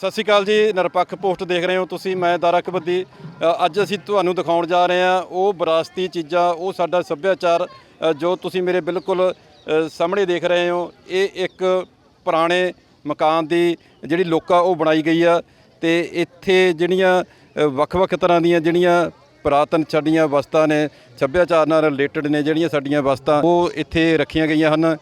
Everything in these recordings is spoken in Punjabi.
ਸਤਿ ਸ਼੍ਰੀ ਅਕਾਲ ਜੀ, ਨਿਰਪੱਖ ਪੋਸਟ ਦੇਖ ਰਹੇ ਹੋ ਤੁਸੀਂ, ਮੈਂ ਦਾਰਾ ਕਬੱਦੀ ਅੱਜ ਅਸੀਂ ਤੁਹਾਨੂੰ ਦਿਖਾਉਣ ਜਾ ਰਹੇ ਹਾਂ, ਉਹ ਵਿਰਾਸਤੀ ਚੀਜ਼ਾਂ, ਉਹ ਸਾਡਾ ਸੱਭਿਆਚਾਰ ਜੋ ਤੁਸੀਂ ਮੇਰੇ ਬਿਲਕੁਲ ਸਾਹਮਣੇ ਦੇਖ ਰਹੇ ਹੋ, ਇਹ ਇੱਕ ਪੁਰਾਣੇ ਮਕਾਨ ਦੀ ਜਿਹੜੀ ਲੋਕਾ ਉਹ ਬਣਾਈ ਗਈ ਆ। ਤੇ ਇੱਥੇ ਜਿਹੜੀਆਂ ਵੱਖ-ਵੱਖ ਤਰ੍ਹਾਂ ਦੀਆਂ ਜਿਹੜੀਆਂ ਪੁਰਾਤਨ ਸਾਡੀਆਂ ਵਸਤਾਂ ਨੇ, ਸੱਭਿਆਚਾਰ ਨਾਲ ਰਿਲੇਟਡ ਨੇ ਜਿਹੜੀਆਂ ਸਾਡੀਆਂ ਵਸਤਾਂ, ਉਹ ਇੱਥੇ ਰੱਖੀਆਂ ਗਈਆਂ ਹਨ।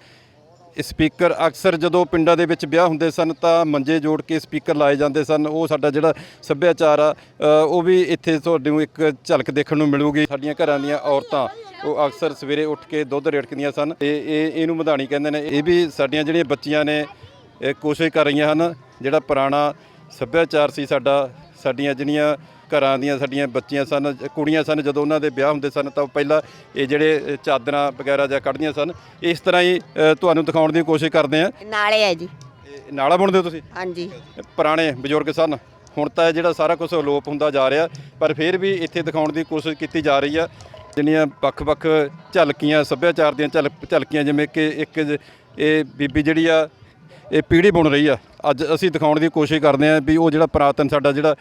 ਸਪੀਕਰ ਅਕਸਰ ਜਦੋਂ ਪਿੰਡਾਂ ਦੇ ਵਿੱਚ ਵਿਆਹ ਹੁੰਦੇ ਸਨ ਤਾਂ ਮੰਜੇ ਜੋੜ ਕੇ ਸਪੀਕਰ ਲਾਏ ਜਾਂਦੇ ਸਨ। ਉਹ ਸਾਡਾ ਜਿਹੜਾ ਸੱਭਿਆਚਾਰ ਆ ਉਹ ਵੀ ਇੱਥੇ ਤੁਹਾਨੂੰ ਇੱਕ ਝਲਕ ਦੇਖਣ ਨੂੰ ਮਿਲੂਗੀ। ਸਾਡੀਆਂ ਘਰਾਂ ਦੀਆਂ ਔਰਤਾਂ, ਉਹ ਅਕਸਰ ਸਵੇਰੇ ਉੱਠ ਕੇ ਦੁੱਧ ਰੇੜਕਦੀਆਂ ਸਨ ਤੇ ਇਹ, ਇਹਨੂੰ ਮਧਾਣੀ ਕਹਿੰਦੇ ਨੇ। ਇਹ ਵੀ ਸਾਡੀਆਂ ਜਿਹੜੀਆਂ ਬੱਚੀਆਂ ਨੇ, ਇਹ ਕੋਸ਼ਿਸ਼ ਕਰ ਰਹੀਆਂ ਹਨ, ਜਿਹੜਾ ਪੁਰਾਣਾ ਸੱਭਿਆਚਾਰ ਸੀ ਸਾਡਾ ਸਾਡੀਆਂ ਜਿਹੜੀਆਂ ਘਰਾਂ ਦੀਆਂ ਸਾਡੀਆਂ ਬੱਚੀਆਂ ਸਨ ਕੁੜੀਆਂ ਸਨ ਜਦੋਂ ਉਹਨਾਂ ਦੇ ਵਿਆਹ ਹੁੰਦੇ ਸਨ ਤਾਂ ਉਹ ਪਹਿਲਾਂ ਇਹ ਜਿਹੜੇ ਚਾਦਰਾਂ ਵਗੈਰਾ ਜਾਂ ਕੱਢਦੀਆਂ ਸਨ। ਇਸ ਤਰ੍ਹਾਂ ਹੀ ਤੁਹਾਨੂੰ ਦਿਖਾਉਣ ਦੀ ਕੋਸ਼ਿਸ਼ ਕਰਦੇ ਆ ਨਾਲੇ ਹੈ ਜੀ। ਨਾਲਾ ਬੁਣਦੇ ਹੋ ਤੁਸੀਂ? ਹਾਂਜੀ। ਪੁਰਾਣੇ ਬਜ਼ੁਰਗ ਸਨ। ਹੁਣ ਤਾਂ ਇਹ ਜਿਹੜਾ ਸਾਰਾ ਕੁਝ ਅਲੋਪ ਹੁੰਦਾ ਜਾ ਰਿਹਾ ਪਰ ਫਿਰ ਵੀ ਇੱਥੇ ਦਿਖਾਉਣ ਦੀ ਕੋਸ਼ਿਸ਼ ਕੀਤੀ ਜਾ ਰਹੀ ਆ। ਜਿਹੜੀਆਂ ਵੱਖ-ਵੱਖ ਝਲਕੀਆਂ ਸੱਭਿਆਚਾਰ ਦੀਆਂ ਝਲ ਝਲਕੀਆਂ ਜਿਵੇਂ ਕਿ ਇੱਕ ਇਹ ਬੀਬੀ ਜਿਹੜੀ ਆ ਇਹ ਪੀੜੀ ਬੁਣ ਰਹੀ ਆ। ਅੱਜ ਅਸੀਂ ਦਿਖਾਉਣ ਦੀ ਕੋਸ਼ਿਸ਼ ਕਰਦੇ ਆ ਵੀ ਉਹ ਜਿਹੜਾ ਪੁਰਾਤਨ ਸਾਡਾ ਜਿਹੜਾ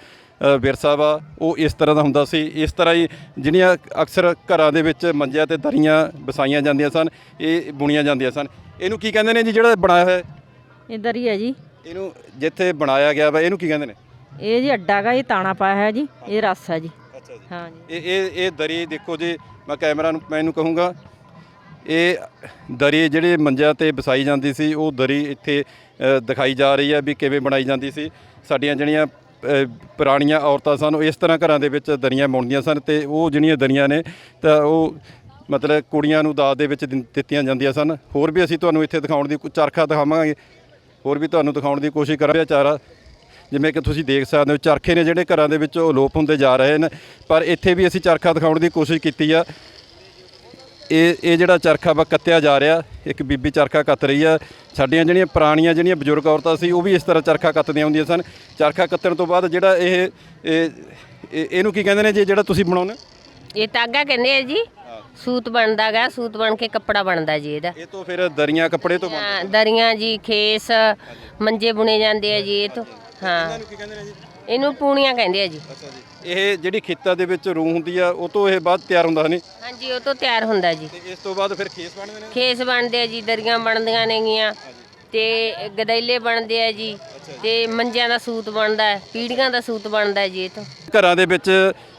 ਵਿਰਸਾ ਵਾ ਉਹ ਇਸ ਤਰ੍ਹਾਂ ਦਾ ਹੁੰਦਾ ਸੀ। ਇਸ ਤਰ੍ਹਾਂ ਹੀ ਜਿਹੜੀਆਂ ਅਕਸਰ ਘਰਾਂ ਦੇ ਵਿੱਚ ਮੰਜਿਆਂ ਤੇ ਦਰੀਆਂ ਵਿਛਾਈਆਂ ਜਾਂਦੀਆਂ ਸਨ ਇਹ ਬੁਣੀਆਂ ਜਾਂਦੀਆਂ ਸਨ। ਇਹਨੂੰ ਕੀ ਕਹਿੰਦੇ ਨੇ ਜੀ ਜਿਹੜਾ ਬਣਾਇਆ ਹੋਇਆ? ਹੈ? ਇੱਧਰ ਹੀ ਜੀ। ਇਹਨੂੰ ਜਿੱਥੇ ਬਣਾਇਆ ਗਿਆ ਵਾ ਇਹਨੂੰ ਕੀ ਕਹਿੰਦੇ ਨੇ? ਇਹ ਜੀ ਅੱਡਾ ਗਾ ਇਹ ਤਾਣਾ ਪਾਇਆ ਹੈ ਜੀ ਇਹ ਰਸ ਹੈ ਜੀ। ਅੱਛਾ ਜੀ। ਹਾਂ ਜੀ। ਇਹ ਇਹ ਇਹ ਦਰੀ ਦੇਖੋ ਜੀ ਮੈਂ ਕੈਮਰਾ ਨੂੰ ਮੈਂ ਇਹਨੂੰ ਕਹੂੰਗਾ। ਇਹ ਦਰੀ ਜਿਹੜੇ ਮੰਜਿਆਂ ਤੇ ਵਸਾਈ ਜਾਂਦੀ ਸੀ, ਉਹ ਦਰੀ ਇੱਥੇ ਦਿਖਾਈ ਜਾ ਰਹੀ ਹੈ ਵੀ ਕਿਵੇਂ ਬਣਾਈ ਜਾਂਦੀ ਸੀ। ਸਾਡੀਆਂ ਜਿਹੜੀਆਂ ਪੁਰਾਣੀਆਂ ਔਰਤਾਂ ਸਨ, ਉਹ ਇਸ ਤਰ੍ਹਾਂ ਘਰਾਂ ਦੇ ਵਿੱਚ ਦਰੀਆਂ ਬੁਣਦੀਆਂ ਸਨ ਤੇ ਉਹ ਜਿਹੜੀਆਂ ਦਰੀਆਂ ਨੇ, ਤਾਂ ਉਹ ਮਤਲਬ ਕੁੜੀਆਂ ਨੂੰ ਦਾਜ ਦੇ ਵਿੱਚ ਦਿੱਤੀਆਂ ਜਾਂਦੀਆਂ ਸਨ। ਹੋਰ ਵੀ ਅਸੀਂ ਤੁਹਾਨੂੰ ਇੱਥੇ ਦਿਖਾਉਣ ਦੀ ਕੁ- ਚਰਖਾ ਦਿਖਾਵਾਂਗੇ। ਹੋਰ ਵੀ ਤੁਹਾਨੂੰ ਦਿਖਾਉਣ ਦੀ ਕੋਸ਼ਿਸ਼ ਕਰਾਂਗੇ ਚਾਰਾ ਜਿਵੇਂ ਕਿ ਤੁਸੀਂ ਦੇਖ ਸਕਦੇ ਹੋ, ਚਰਖੇ ਨੇ ਜਿਹੜੇ ਘਰਾਂ ਦੇ ਵਿੱਚ ਉਹ ਅਲੋਪ ਹੁੰਦੇ ਜਾ ਰਹੇ ਨੇ, ਪਰ ਇੱਥੇ ਵੀ ਅਸੀਂ ਚਰਖਾ ਦਿਖਾਉਣ ਦੀ ਕੋਸ਼ਿਸ਼ ਕੀਤੀ ਆ। ਇਹ ਇਹ ਜਿਹੜਾ ਚਰਖਾ ਵਾ ਕੱਤਿਆ ਜਾ ਰਿਹਾ ਇੱਕ ਬੀਬੀ ਚਰਖਾ ਕੱਤ ਰਹੀ ਆ। ਸਾਡੀਆਂ ਜਿਹੜੀਆਂ ਪੁਰਾਣੀਆਂ ਜਿਹੜੀਆਂ ਬਜ਼ੁਰਗ ਔਰਤਾਂ ਸੀ ਉਹ ਵੀ ਇਸ ਤਰ੍ਹਾਂ ਚਰਖਾ ਕੱਤਦੀਆਂ ਹੁੰਦੀਆਂ ਸਨ। ਚਰਖਾ ਕੱਤਣ ਤੋਂ ਬਾਅਦ ਜਿਹੜਾ ਇਹ ਇਹ- ਇਹ- ਇਹਨੂੰ ਕੀ ਕਹਿੰਦੇ ਨੇ ਜੀ ਜਿਹੜਾ ਤੁਸੀਂ ਬਣਾਉਂਦੇ ਇਹ ਤਾਗਾ ਕਹਿੰਦੇ ਆ ਜੀ ਸੂਤ ਬਣਦਾ ਗਾ ਸੂਤ ਬਣ ਕੇ ਕੱਪੜਾ ਬਣਦਾ ਜੀ ਇਹਦਾ। ਇਹ ਤੋਂ ਫਿਰ ਦਰੀਆਂ ਕੱਪੜੇ ਤੋਂ ਹਾਂ, ਦਰੀਆਂ ਜੀ ਖੇਸ ਮੰਜੇ ਬੁਣੇ ਜਾਂਦੇ ਆ ਜੀ ਇਹ ਤੋਂ। ਹਾਂ। ਕੀ ਕਹਿੰਦੇ ਨੇ ਜੀ? ਇਹਨੂੰ ਪੂਣੀਆਂ ਕਹਿੰਦੇ ਆ ਜੀ। ਅੱਛਾ ਜੀ। ਇਹ ਜਿਹੜੀ ਖੇਤਾਂ ਦੇ ਵਿੱਚ ਰੂਹ ਹੁੰਦੀ ਆ ਉਹ ਤੋਂ ਇਹ ਬਾਅਦ ਤਿਆਰ ਹੁੰਦਾ ਨਹੀਂ ਹਾਂਜੀ ਉਹ ਤੋਂ ਤਿਆਰ ਹੁੰਦਾ ਜੀ। ਤੇ ਇਸ ਤੋਂ ਬਾਅਦ ਫਿਰ ਖੇਸ ਬਣਦੇ ਨੇ? ਖੇਸ ਬਣਦੇ ਆ ਜੀ ਦਰੀਆਂ ਬਣਦੀਆਂ ਨੇਗੀਆਂ। ਤੇ ਗਦੈਲੇ ਬਣਦੇ ਆ ਜੀ। ਤੇ ਮੰਜਿਆਂ ਦਾ ਸੂਤ ਬਣਦਾ ਹੈ ਪੀੜੀਆਂ ਦਾ ਸੂਤ ਬਣਦਾ ਹੈ ਜੀ ਇਹ ਤੋਂ। ਘਰਾਂ ਦੇ ਵਿੱਚ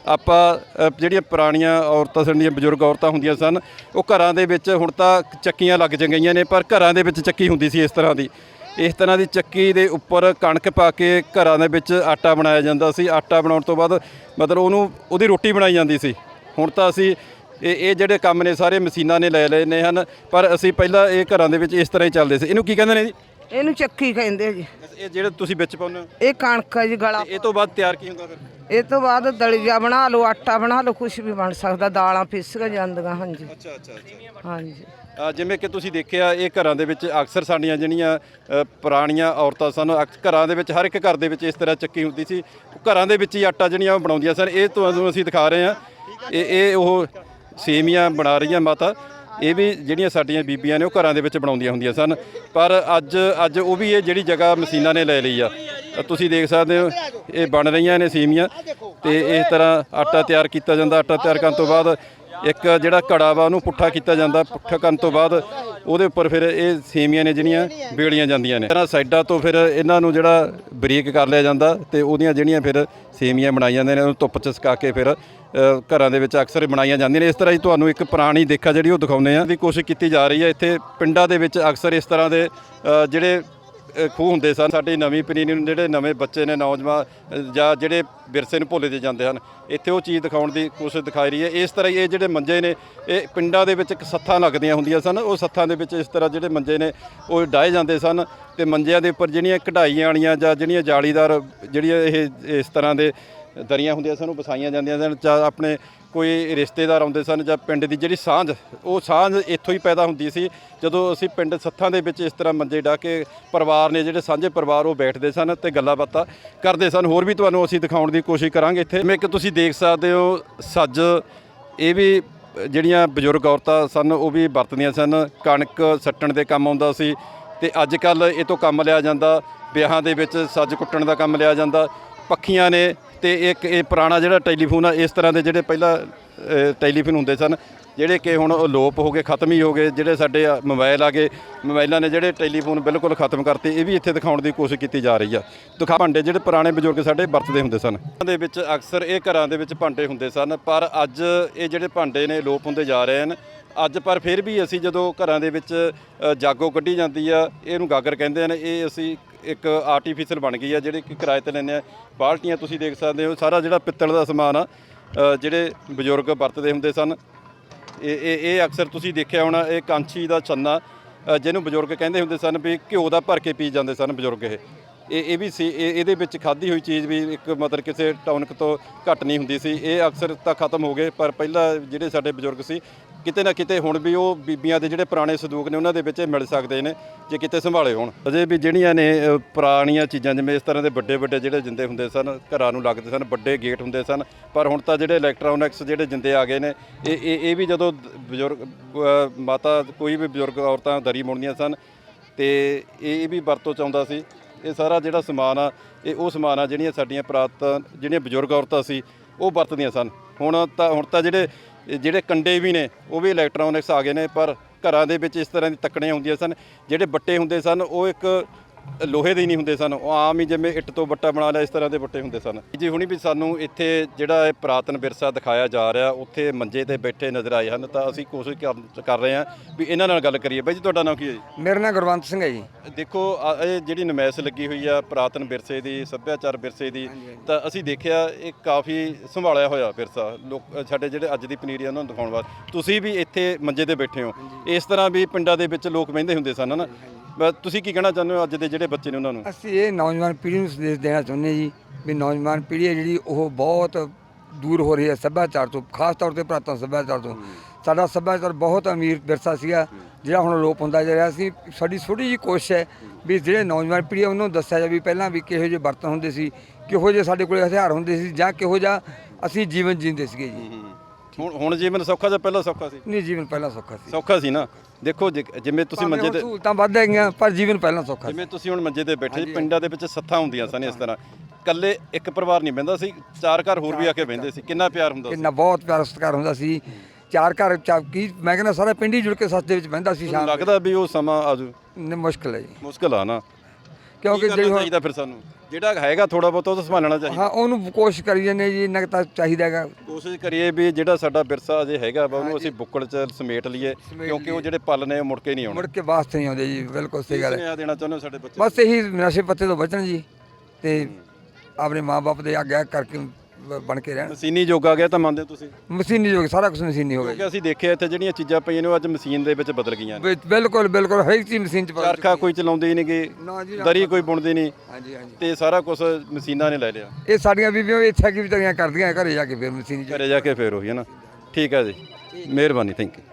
ਆਪਾਂ ਅ, ਜਿਹੜੀਆਂ ਪੁਰਾਣੀਆਂ ਔਰਤਾਂ ਸਾਡੀਆਂ ਬਜ਼ੁਰਗ ਔਰਤਾਂ ਹੁੰਦੀਆਂ ਸਨ ਉਹ ਘਰਾਂ ਦੇ ਵਿੱਚ ਹੁਣ ਤਾਂ ਚੱਕੀਆਂ ਲੱਗ ਗਈਆਂ ਨੇ ਪਰ ਘਰਾਂ ਦੇ ਵਿੱਚ ਚੱਕੀ ਹੁੰਦੀ ਸੀ ਇਸ ਤਰ੍ਹਾਂ ਦੀ। ਇਸ ਤਰ੍ਹਾਂ ਦੀ ਚੱਕੀ ਦੇ ਉੱਪਰ ਕਣਕ ਪਾ ਕੇ ਘਰਾਂ ਦੇ ਵਿੱਚ ਆਟਾ ਬਣਾਇਆ ਜਾਂਦਾ ਸੀ। ਆਟਾ ਬਣਾਉਣ ਤੋਂ ਬਾਅਦ ਮਤਲਬ ਉਹਨੂੰ ਉਹਦੀ ਰੋਟੀ ਬਣਾਈ ਜਾਂਦੀ ਸੀ। ਹੁਣ ਤਾਂ ਅਸੀਂ ਇਹ ਇਹ ਜਿਹੜੇ ਕੰਮ ਨੇ ਸਾਰੇ ਮਸ਼ੀਨਾਂ ਨੇ ਲੈ ਲਏ ਨੇ ਹਨ ਪਰ ਅਸੀਂ ਪਹਿਲਾਂ ਇਹ ਘਰਾਂ ਦੇ ਵਿੱਚ ਇਸ ਤਰ੍ਹਾਂ ਹੀ ਚੱਲਦੇ ਸੀ। ਇਹਨੂੰ ਕੀ ਕਹਿੰਦੇ ਨੇ ਜੀ? ਇਹਨੂੰ ਚੱਕੀ ਕਹਿੰਦੇ ਆ ਜੀ ਇਹ ਜਿਹੜੇ ਤੁਸੀਂ ਵਿੱਚ ਪਾਉਂਦੇ ਹੋ? ਇਹ ਕਣਕ ਹੈ ਜੀ ਗਲਾ। ਇਹ ਤੋਂ ਬਾਅਦ ਤਿਆਰ ਕੀ ਹੁੰਦਾ ਫਿਰ? ਇਹ ਤੋਂ ਬਾਅਦ ਦਲੀਆ ਬਣਾ ਲਓ ਆਟਾ ਬਣਾ ਲਓ ਕੁਝ ਵੀ ਬਣ ਸਕਦਾ ਦਾਲਾਂ ਪਿਸਕ ਜਾਂਦੀਆਂ ਹਾਂਜੀ ਅੱਛਾ ਅੱਛਾ। ਹਾਂਜੀ। ਜਿਵੇਂ ਕਿ ਤੁਸੀਂ ਦੇਖਿਆ, ਇਹ ਘਰਾਂ ਦੇ ਵਿੱਚ ਅਕਸਰ ਸਾਡੀਆਂ ਜਿਹੜੀਆਂ ਪੁਰਾਣੀਆਂ ਔਰਤਾਂ ਸਨ ਅਕਸ- ਘਰਾਂ ਦੇ ਵਿੱਚ ਹਰ ਇੱਕ ਘਰ ਦੇ ਵਿੱਚ ਇਸ ਤਰ੍ਹਾਂ ਚੱਕੀ ਹੁੰਦੀ ਸੀ। ਘਰਾਂ ਦੇ ਵਿੱਚ ਹੀ ਆਟਾ ਜਿਹੜੀਆਂ ਉਹ ਬਣਾਉਂਦੀਆਂ ਸਨ। ਇਹ ਤੁਹਾਨੂੰ ਅਸੀਂ ਦਿਖਾ ਰਹੇ ਹਾਂ। ਇਹ ਇਹ ਉਹ ਸੇਮੀਆਂ ਬਣਾ ਰਹੀਆਂ ਮਾਤਾ। ਇਹ ਵੀ ਜਿਹੜੀਆਂ ਸਾਡੀਆਂ ਬੀਬੀਆਂ ਨੇ ਉਹ ਘਰਾਂ ਦੇ ਵਿੱਚ ਬਣਾਉਂਦੀਆਂ ਹੁੰਦੀਆਂ ਸਨ। ਪਰ ਅੱਜ ਅੱਜ ਉਹ ਵੀ ਇਹ ਜਿਹੜੀ ਜਗ੍ਹਾ ਮਸ਼ੀਨਾਂ ਨੇ ਲੈ ਲਈ ਆ। ਤੁਸੀਂ ਦੇਖ ਸਕਦੇ ਹੋ, ਇਹ ਬਣ ਰਹੀਆਂ ਨੇ ਸੇਮੀਆਂ। ਤੇ ਇਸ ਤਰ੍ਹਾਂ ਆਟਾ ਤਿਆਰ ਕੀਤਾ ਜਾਂਦਾ। ਆਟਾ ਤਿਆਰ ਕਰਨ ਤੋਂ ਬਾਅਦ ਇੱਕ ਜਿਹੜਾ ਘੜਾ ਵਾ ਉਹਨੂੰ ਪੁੱਠਾ ਕੀਤਾ ਜਾਂਦਾ, ਪੁੱਠਾ ਕਰਨ ਤੋਂ ਬਾਅਦ ਉਹਦੇ ਉੱਪਰ ਫਿਰ ਇਹ ਸੇਮੀਆਂ ਨੇ ਜਿਹੜੀਆਂ ਬੇੜੀਆਂ ਜਾਂਦੀਆਂ ਨੇ। ਇਹਨਾਂ ਸਾਈਡਾਂ ਤੋਂ ਫਿਰ ਇਹਨਾਂ ਨੂੰ ਜਿਹੜਾ ਬਰੀਕ ਕਰ ਲਿਆ ਜਾਂਦਾ ਤੇ ਉਹਦੀਆਂ ਜਿਹੜੀਆਂ ਫਿਰ ਸੇਮੀਆਂ ਬਣਾਈਆਂ ਜਾਂਦੀਆਂ ਨੇ, ਉਹਨੂੰ ਧੁੱਪ 'ਚ ਸੁਕਾ ਕੇ ਫਿਰ ਘਰਾਂ ਦੇ ਵਿੱਚ ਅਕਸਰ ਬਣਾਈਆਂ ਜਾਂਦੀਆਂ ਨੇ। ਇਸ ਤਰ੍ਹਾਂ ਹੀ ਤੁਹਾਨੂੰ ਇੱਕ ਪੁਰਾਣੀ ਦੇਖਾ ਜਿਹੜੀ ਉਹ ਦਿਖਾਉਂਦੇ ਆ ਦੀ ਕੋਸ਼ਿਸ਼ ਕੀਤੀ ਜਾ ਰਹੀ ਹੈ। ਇੱਥੇ ਪਿੰਡਾਂ ਦੇ ਵਿੱਚ ਅਕਸਰ ਇਸ ਤਰ੍ਹਾਂ ਦੇ ਜਿਹੜੇ ਖੂਹ ਹੁੰਦੇ ਸਨ, ਸਾਡੀ ਨਵੀਂ ਪੀੜ੍ਹੀ ਨੂੰ ਜਿਹੜੇ ਨਵੇਂ ਬੱਚੇ ਨੇ, ਨੌਜਵਾਨ ਜਾਂ ਜਿਹੜੇ ਵਿਰਸੇ ਨੂੰ ਭੁੱਲਦੇ ਜਾਂਦੇ ਹਨ, ਇੱਥੇ ਉਹ ਚੀਜ਼ ਦਿਖਾਉਣ ਦੀ ਕੋਸ਼ਿਸ਼ ਦਿਖਾਈ ਰਹੀ ਹੈ। ਇਸ ਤਰ੍ਹਾਂ ਹੀ ਇਹ ਜਿਹੜੇ ਮੰਜੇ ਨੇ, ਇਹ ਪਿੰਡਾਂ ਦੇ ਵਿੱਚ ਇੱਕ ਸੱਥਾਂ ਲੱਗਦੀਆਂ ਹੁੰਦੀਆਂ ਸਨ। ਉਹ ਸੱਥਾਂ ਦੇ ਵਿੱਚ ਇਸ ਤਰ੍ਹਾਂ ਜਿਹੜੇ ਮੰਜੇ ਨੇ, ਉਹ ਡਾਏ ਜਾਂਦੇ ਸਨ ਤੇ ਮੰਜਿਆਂ ਦੇ ਉੱਪਰ ਜਿਹੜੀਆਂ ਕਢਾਈਆਂ ਵਾਲੀਆਂ ਜਾਂ ਜਿਹੜੀਆਂ ਜਾਲੀਦਾਰ, ਜਿਹੜੀਆਂ ਇਹ ਇਸ ਤਰ੍ਹਾਂ ਦੇ ਦਰੀਆਂ ਹੁੰਦੀਆਂ ਸਨ, ਉਹ ਵਸਾਈਆਂ ਜਾਂਦੀਆਂ ਸਨ, ਜਾਂ ਆਪਣੇ ਕੋਈ ਰਿਸ਼ਤੇਦਾਰ ਆਉਂਦੇ ਸਨ ਜਾਂ ਪਿੰਡ ਦੀ ਜਿਹੜੀ ਸਾਂਝ, ਉਹ ਸਾਂਝ ਇੱਥੋਂ ਹੀ ਪੈਦਾ ਹੁੰਦੀ ਸੀ। ਜਦੋਂ ਅਸੀਂ ਪਿੰਡ ਸੱਥਾਂ ਦੇ ਵਿੱਚ ਇਸ ਤਰ੍ਹਾਂ ਮੰਜੇ ਢਾ ਕੇ ਪਰਿਵਾਰ ਨੇ ਜਿਹੜੇ ਸਾਂਝੇ ਪਰਿਵਾਰ, ਉਹ ਬੈਠਦੇ ਸਨ ਤੇ ਗੱਲਾਂ ਬਾਤਾਂ ਕਰਦੇ ਸਨ। ਹੋਰ ਵੀ ਤੁਹਾਨੂੰ ਅਸੀਂ ਦਿਖਾਉਣ ਦੀ ਕੋਸ਼ਿਸ਼ ਕਰਾਂਗੇ ਇੱਥੇ। ਜਿਵੇਂ ਕਿ ਤੁਸੀਂ ਦੇਖ ਸਕਦੇ ਹੋ, ਸੱਜ, ਇਹ ਵੀ ਜਿਹੜੀਆਂ ਬਜ਼ੁਰਗ ਔਰਤਾਂ ਸਨ, ਉਹ ਵੀ ਵਰਤਦੀਆਂ ਸਨ। ਕਣਕ ਸੱਟਣ ਦੇ ਕੰਮ ਆਉਂਦਾ ਸੀ ਤੇ ਅੱਜ ਕੱਲ ਇਹ ਤੋਂ ਕੰਮ ਲਿਆ ਜਾਂਦਾ। ਵਿਆਹਾਂ ਦੇ ਵਿੱਚ ਸੱਜ ਕੁੱਟਣ ਦਾ ਕੰਮ ਲਿਆ ਜਾਂਦਾ। ਪੱਖੀਆਂ ਨੇ ਤੇ ਇੱਕ ਇਹ ਪੁਰਾਣਾ ਜਿਹੜਾ ਟੈਲੀਫੋਨ ਆ, ਇਸ ਤਰ੍ਹਾਂ ਦੇ ਜਿਹੜੇ ਪਹਿਲਾਂ ਟੈਲੀਫੋਨ ਹੁੰਦੇ ਸਨ, ਜਿਹੜੇ ਕਿ ਹੁਣ ਲੋਪ ਹੋ ਗਏ, ਖਤਮ ਹੀ ਹੋ ਗਏ, ਜਿਹੜੇ ਸਾਡੇ ਆ ਮੋਬਾਈਲ ਆ ਗਏ, ਮੋਬਾਈਲਾਂ ਨੇ ਜਿਹੜੇ ਟੈਲੀਫੋਨ ਬਿਲਕੁਲ ਖਤਮ ਕਰਤੇ, ਇਹ ਵੀ ਇੱਥੇ ਦਿਖਾਉਣ ਦੀ ਕੋਸ਼ਿਸ਼ ਕੀਤੀ ਜਾ ਰਹੀ ਆ। ਦਿਖਾ, ਭਾਂਡੇ ਜਿਹੜੇ ਪੁਰਾਣੇ ਬਜ਼ੁਰਗ ਸਾਡੇ ਵਰਤਦੇ ਹੁੰਦੇ ਸਨ। ਉਹਨਾਂ ਦੇ ਵਿੱਚ ਅਕਸਰ ਇਹ ਘਰਾਂ ਦੇ ਵਿੱਚ ਭਾਂਡੇ ਹੁੰਦੇ ਸਨ, ਪਰ ਅੱਜ ਇਹ ਜਿਹੜੇ ਭਾਂਡੇ ਨੇ ਲੋਪ ਹੁੰਦੇ ਜਾ ਰਹੇ ਹਨ। ਅੱਜ ਪਰ ਫਿਰ ਵੀ ਅਸੀਂ ਜਦੋਂ ਘਰਾਂ ਦੇ ਵਿੱਚ ਜਾਗੋ ਕੱਢੀ ਜਾਂਦੀ ਆ, ਇਹਨੂੰ ਗਾਗਰ ਕਹਿੰਦੇ ਹਨ, ਇਹ ਅਸੀਂ ਇੱਕ ਆਰਟੀਫੀਸ਼ੀਅਲ ਬਣ ਗਈ ਆ, ਜਿਹੜੇ ਕਿ ਕਿਰਾਏ ਤੇ ਲੈਂਦੇ ਆ। ਬਾਲਟੀਆਂ ਤੁਸੀਂ ਦੇਖ ਸਕਦੇ ਹੋ, ਸਾਰਾ ਜਿਹੜਾ ਪਿੱਤਲ ਦਾ ਸਮਾਨ ਆ ਜਿਹੜੇ ਬਜ਼ੁਰਗ ਵਰਤਦੇ ਹੁੰਦੇ ਸਨ। ਇਹ ਇਹ ਇਹ ਅਕਸਰ ਤੁਸੀਂ ਦੇਖਿਆ ਹੋਣਾ, ਇਹ ਕਾਂਚੀ ਦਾ ਛੰਨਾ ਜਿਹਨੂੰ ਬਜ਼ੁਰਗ ਕਹਿੰਦੇ ਹੁੰਦੇ ਸਨ ਵੀ ਘਿਓ ਦਾ ਭਰ ਕੇ ਪੀ ਜਾਂਦੇ ਸਨ ਬਜ਼ੁਰਗ ਇਹ। ਇਹ ਇਹ ਵੀ ਸੀ, ਇਹ, ਇਹਦੇ ਵਿੱਚ ਖਾਧੀ ਹੋਈ ਚੀਜ਼ ਵੀ ਇੱਕ ਮਤਲਬ ਕਿਸੇ ਟੌਨਕ ਤੋਂ ਘੱਟ ਨਹੀਂ ਹੁੰਦੀ ਸੀ। ਇਹ ਅਕਸਰ ਤਾਂ ਖਤਮ ਹੋ ਗਏ, ਪਰ ਪਹਿਲਾਂ ਜਿਹੜੇ ਸਾਡੇ ਬਜ਼ੁਰਗ ਸੀ ਕਿਤੇ ਨਾ ਕਿਤੇ ਹੁਣ ਵੀ ਉਹ ਬੀਬੀਆਂ ਦੇ ਜਿਹੜੇ ਪੁਰਾਣੇ ਸੰਦੂਕ ਨੇ ਉਹਨਾਂ ਦੇ ਵਿੱਚ ਇਹ ਮਿਲ ਸਕਦੇ ਨੇ ਜੇ ਕਿਤੇ ਸੰਭਾਲੇ ਹੋਣ। ਅਜੇ ਵੀ ਜਿਹੜੀਆਂ ਨੇ ਅ, ਪੁਰਾਣੀਆਂ ਚੀਜ਼ਾਂ ਜਿਵੇਂ ਇਸ ਤਰ੍ਹਾਂ ਦੇ ਵੱਡੇ ਵੱਡੇ ਜਿਹੜੇ ਜਿੰਦੇ ਹੁੰਦੇ ਸਨ ਘਰਾਂ ਨੂੰ ਲੱਗਦੇ ਸਨ ਵੱਡੇ ਗੇਟ ਹੁੰਦੇ ਸਨ ਪਰ ਹੁਣ ਤਾਂ ਜਿਹੜੇ ਇਲੈਕਟ੍ਰੋਨਿਕਸ ਜਿਹੜੇ ਜਿੰਦੇ ਆ ਗਏ ਨੇ ਇਹ ਇਹ ਇਹ ਵੀ ਜਦੋਂ ਬਜ਼ੁਰਗ ਅ, ਮਾਤਾ ਕੋਈ ਵੀ ਬਜ਼ੁਰਗ ਔਰਤਾਂ ਦਰੀ ਮੁੰਦੀਆਂ ਸਨ ਤੇ ਇਹ ਇਹ ਵੀ ਵਰਤੋਂ ਚ ਆਉਂਦਾ ਸੀ। ਇਹ ਸਾਰਾ ਜਿਹੜਾ ਸਮਾਨ ਆ ਇਹ ਉਹ ਸਮਾਨ ਆ ਜਿਹੜੀਆਂ ਸਾਡੀਆਂ ਪ੍ਰਾਤਨ ਜਿਹੜੀਆਂ ਬਜ਼ੁਰਗ ਔਰਤਾਂ ਸੀ ਉਹ ਵਰਤਦੀਆਂ ਸਨ। ਹੁਣ ਤਾਂ ਹੁਣ ਤਾਂ ਜਿਹੜੇ ਜਿਹੜੇ ਕੰਡੇ ਵੀ ਨੇ, ਉਹ ਵੀ ਇਲੈਕਟ੍ਰੋਨਿਕਸ ਆ ਗਏ ਨੇ, ਪਰ ਘਰਾਂ ਦੇ ਵਿੱਚ ਇਸ ਤਰ੍ਹਾਂ ਦੀ ਤੱਕੜੀਆਂ ਹੁੰਦੀਆਂ ਸਨ। ਜਿਹੜੇ ਬੱਟੇ ਹੁੰਦੇ ਸਨ, ਉਹ ਇੱਕ ਲੋਹੇ ਦੇ ਹੀ ਨਹੀਂ ਹੁੰਦੇ ਸਨ। ਉਹ ਆਮ ਹੀ ਜਿਵੇਂ ਇੱਟ ਤੋਂ ਬੱਟਾ ਬਣਾ ਲਿਆ ਇਸ ਤਰ੍ਹਾਂ ਦੇ ਬੱਟੇ ਹੁੰਦੇ ਸਨ। ਜੀ ਹੁਣੀ ਵੀ ਸਾਨੂੰ ਇੱਥੇ ਜਿਹੜਾ ਇਹ ਪੁਰਾਤਨ ਵਿਰਸਾ ਦਿਖਾਇਆ ਜਾ ਰਿਹਾ ਉੱਥੇ ਮੰਜੇ ਤੇ ਬੈਠੇ ਨਜ਼ਰ ਆਏ ਹਨ। ਤਾਂ ਅਸੀਂ ਕੋਸ਼ਿਸ਼ ਕਰ- ਕਰ ਰਹੇ ਹਾਂ ਵੀ ਇਹਨਾਂ ਨਾਲ ਗੱਲ ਕਰੀਏ। ਬਾਈ ਜੀ ਤੁਹਾਡਾ ਨਾਮ ਕੀ ਹੈ ਜੀ? ਮੇਰਾ ਨਾਮ ਗੁਰਵੰਤ ਸਿੰਘ ਹੈ ਜੀ। ਦੇਖੋ ਆ- ਇਹ ਜਿਹੜੀ ਨਮੈਸ਼ ਲੱਗੀ ਹੋਈ ਆ ਪੁਰਾਤਨ ਵਿਰਸੇ ਦੀ ਸੱਭਿਆਚਾਰ ਵਿਰਸੇ ਦੀ ਤਾਂ ਅਸੀਂ ਦੇਖਿਆ ਇਹ ਕਾਫੀ ਸੰਭਾਲਿਆ ਹੋਇਆ ਵਿਰਸਾ। ਲੋਕ ਸਾਡੇ ਜਿਹੜੇ ਅੱਜ ਦੀ ਪਨੀਰੀ ਆ ਉਹਨਾਂ ਨੂੰ ਦਿਖਾਉਣ ਵਾਸਤੇ। ਤੁਸੀਂ ਵੀ ਇੱਥੇ ਮੰਜੇ ਤੇ ਬੈਠੇ ਹੋ। ਇਸ ਤਰ੍ਹਾਂ ਵੀ ਪਿੰਡਾਂ ਦੇ ਵਿੱਚ ਲੋਕ ਬਹਿੰਦੇ ਹੁੰਦੇ ਸਨ ਹਨਾ ਬਸ ਤੁਸੀਂ ਕੀ ਕਹਿਣਾ ਚਾਹੁੰਦੇ ਹੋ ਅੱਜ ਦੇ ਜਿਹੜੇ ਬੱਚੇ ਨੇ ਉਹਨਾਂ ਨੂੰ? ਅਸੀਂ ਇਹ ਨੌਜਵਾਨ ਪੀੜ੍ਹੀ ਨੂੰ ਸੰਦੇਸ਼ ਦੇਣਾ ਚਾਹੁੰਦੇ ਜੀ ਵੀ ਨੌਜਵਾਨ ਪੀੜ੍ਹੀ ਹੈ ਜਿਹੜੀ ਉਹ ਬਹੁਤ ਦੂਰ ਹੋ ਰਹੀ ਹੈ ਸੱਭਿਆਚਾਰ ਤੋਂ ਖਾਸ ਤੌਰ ਤੇ ਪੁਰਾਤਨ ਸੱਭਿਆਚਾਰ ਤੋਂ। ਸਾਡਾ ਸੱਭਿਆਚਾਰ ਬਹੁਤ ਅਮੀਰ ਵਿਰਸਾ ਸੀਗਾ ਜਿਹੜਾ ਹੁਣ ਲੋਪ ਹੁੰਦਾ ਜਾ ਰਿਹਾ। ਸੀ ਸਾਡੀ ਛੋਟੀ ਜਿਹੀ ਕੋਸ਼ਿਸ਼ ਹੈ ਵੀ ਜਿਹੜੇ ਨੌਜਵਾਨ ਪੀੜ੍ਹੀ ਹੈ ਉਹਨੂੰ ਦੱਸਿਆ ਜਾਵੇ ਵੀ ਪਹਿਲਾਂ ਵੀ ਕਿਹੋ ਜਿਹੇ ਬਰਤਨ ਹੁੰਦੇ ਸੀ ਕਿਹੋ ਜਿਹੇ ਸਾਡੇ ਕੋਲੇ ਹਥਿਆਰ ਹੁੰਦੇ ਸੀ ਜਾਂ ਕਿਹੋ ਜਿਹਾ ਅਸੀਂ ਜੀਵਨ ਜੀਂਦੇ ਸੀਗੇ ਜੀ। ਹੁਣ ਹੁਣ ਜੀਵਨ ਸੌਖਾ ਜਾਂ ਪਹਿਲਾਂ ਸੌਖਾ ਸੀ? ਨਹੀਂ ਜੀਵਨ ਪਹਿਲਾਂ ਸੌਖਾ ਸੀ। ਸੌਖਾ ਸੀ ਨਾ। ਦੇਖੋ ਜਿ- ਜਿਵੇਂ ਤੁਸੀਂ ਮੰਜੇ ਤੇ ਸਹੂਲਤਾਂ ਵੱਧ ਗਈਆਂ ਪਰ ਜੀਵਨ ਪਹਿਲਾਂ ਸੌਖਾ ਸੀ। ਜਿਵੇਂ ਤੁਸੀਂ ਹੁਣ ਮੰਜੇ ਤੇ ਬੈਠੇ ਜੀ ਪਿੰਡਾਂ ਦੇ ਵਿੱਚ ਸੱਥਾਂ ਹੁੰਦੀਆਂ ਸਨ ਇਸ ਤਰ੍ਹਾਂ। ਇਕੱਲੇ ਇੱਕ ਪਰਿਵਾਰ ਨਹੀਂ ਬਹਿੰਦਾ ਸੀ ਚਾਰ ਘਰ ਹੋਰ ਵੀ ਆ ਕੇ ਬਹਿੰਦੇ ਸੀ। ਕਿੰਨਾ ਪਿਆਰ ਹੁੰਦਾ ਸੀ? ਕਿੰਨਾ ਬਹੁਤ ਪਿਆਰ ਸਤਿਕਾਰ ਹੁੰਦਾ ਸੀ। ਚਾਰ ਘਰ ਚਾ ਕੀ ਮੈਂ ਕਹਿੰਦਾ ਸਾਰਾ ਪਿੰਡ ਹੀ ਜੁੜ ਕੇ ਸੱਚ ਦੇ ਵਿੱਚ ਬਹਿੰਦਾ ਸੀ ਸ਼ਾਮ ਲੱਗਦਾ ਵੀ ਉਹ ਸਮਾਂ ਆਜੂ ਨੂੰ ਮੁਸ਼ਕਲ ਹੈ ਜੀ। ਮੁਸ਼ਕਲ ਆ ਨਾ? ਕਿਉਂਕਿ ਜਿਹੜੀ ਹੁਣ- ਚਾਹੀਦਾ ਫਿਰ ਸਾਨੂੰ? ਜਿਹੜਾ ਹੈਗਾ ਥੋੜਾ ਬਹੁਤ ਉਹ ਤਾਂ ਸੰਭਾਲਣਾ ਚਾਹੀਦਾ। ਹਾਂ ਉਹਨੂੰ ਕੋਸ਼ਿਸ਼ ਕਰੀ ਜਾਂਦੇ ਜੀ ਇੰਨਾ ਕੁ ਤਾਂ ਚਾਹੀਦਾ ਹੈਗਾ। ਕੋਸ਼ਿਸ਼ ਕਰੀਏ ਵੀ ਜਿਹੜਾ ਸਾਡਾ ਵਿਰਸਾ ਅਜੇ ਹੈਗਾ ਵਾ ਉਹਨੂੰ ਅਸੀਂ ਬੁੱਕਲ 'ਚ ਸਮੇਟ ਲਈਏ ਕਿਉਂਕਿ ਉਹ ਜਿਹੜੇ ਪਲ ਨੇ ਉਹ ਮੁੜ ਕੇ ਨਹੀਂ ਆਉਣੇ। ਮੁੜ ਕੇ ਵਾਸਤੇ ਨਹੀਂ ਆਉਂਦੇ ਜੀ ਬਿਲਕੁਲ ਸਹੀ ਗੱਲ ਹੈ। ਸੁਨੇਹਾ ਦੇਣਾ ਚਾਹੁੰਦੇ ਹੋ ਸਾਡੇ ਬੱਚੇ ਬਸ ਇਹੀ ਨਸ਼ੇ ਪੱਤੇ ਤੋਂ ਬਚਣ ਜੀ ਤੇ ਆਪਣੇ ਮਾਪੇ ਦੇ ਆਗਿਆ ਕਰਕੇ ਬ- ਬਣ ਕੇ ਰਹਿਣ। ਮਸ਼ੀਨੀ ਯੁੱਗ ਆ ਗਿਆ ਤਾਂ ਮੰਨਦੇ ਹੋ ਤੁਸੀਂ? ਮਸ਼ੀਨੀ ਜੋ ਸਾਰਾ ਕੁਝ ਮਸ਼ੀਨੀ ਹੋ ਗਿਆ ਕਿਉਂਕਿ ਅਸੀਂ ਦੇਖਿਆ ਇੱਥੇ ਜਿਹੜੀਆਂ ਚੀਜ਼ਾਂ ਪਈਆਂ ਨੇ ਉਹ ਅੱਜ ਮਸ਼ੀਨ ਦੇ ਵਿੱਚ ਬਦਲ ਗਈਆਂ ਨੇ। ਬਿਲਕੁਲ ਬਿਲਕੁਲ ਹਰ ਇੱਕ ਚੀਜ਼ ਮਸ਼ੀਨ ਚ ਪਾ ਚਰਖਾ ਕੋਈ ਚਲਾਉਂਦੇ ਹੀ ਨਹੀਂਗੇ ਨਾ ਜੀ ਨਾ। ਦਰੀ ਕੋਈ ਬੁਣਦੀ ਨਹੀਂ। ਹਾਂਜੀ ਹਾਂਜੀ। ਤੇ ਸਾਰਾ ਕੁਝ ਮਸ਼ੀਨਾਂ ਨੇ ਲੈ ਲਿਆ। ਇਹ ਸਾਡੀਆਂ ਬੀਬੀਆਂ ਵੀ ਇੱਛਾ ਕੀ ਵਿਚਾਰੀਆਂ ਕਰਦੀਆਂ ਘਰੇ ਜਾ ਕੇ ਫਿਰ ਮਸ਼ੀਨੀ ਚ। ਘਰੇ ਜਾ ਕੇ ਫੇਰ ਉਹੀ ਹੈ ਨਾ। ਠੀਕ ਹੈ ਜੀ। ਮਿਹਰਬਾਨੀ ਥੈਂਕ ਯੂ